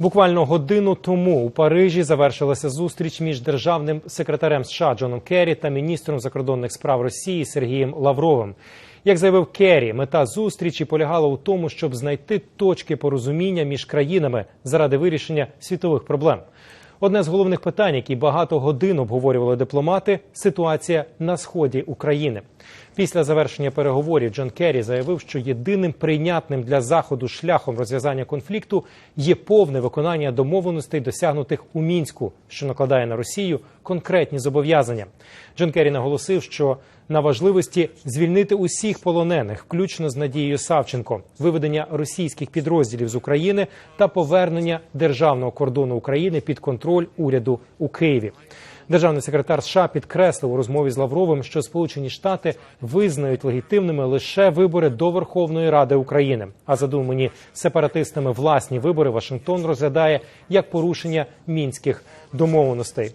Буквально годину тому у Парижі завершилася зустріч між державним секретарем США Джоном Керрі та міністром закордонних справ Росії Сергієм Лавровим. Як заявив Керрі, мета зустрічі полягала у тому, щоб знайти точки порозуміння між країнами заради вирішення світових проблем. Одне з головних питань, які багато годин обговорювали дипломати ситуація на сході України. Після завершення переговорів Джон Керрі заявив, що єдиним прийнятним для заходу шляхом розв'язання конфлікту є повне виконання домовленостей, досягнутих у мінську, що накладає на Росію конкретні зобов'язання. Джон Керрі наголосив, що на важливості звільнити усіх полонених, включно з Надією Савченко, виведення російських підрозділів з України та повернення державного кордону України під контроль уряду у Києві. Державний секретар США підкреслив у розмові з Лавровим, що Сполучені Штати визнають легітимними лише вибори до Верховної Ради України. А задумані сепаратистами власні вибори Вашингтон розглядає як порушення мінських домовленостей.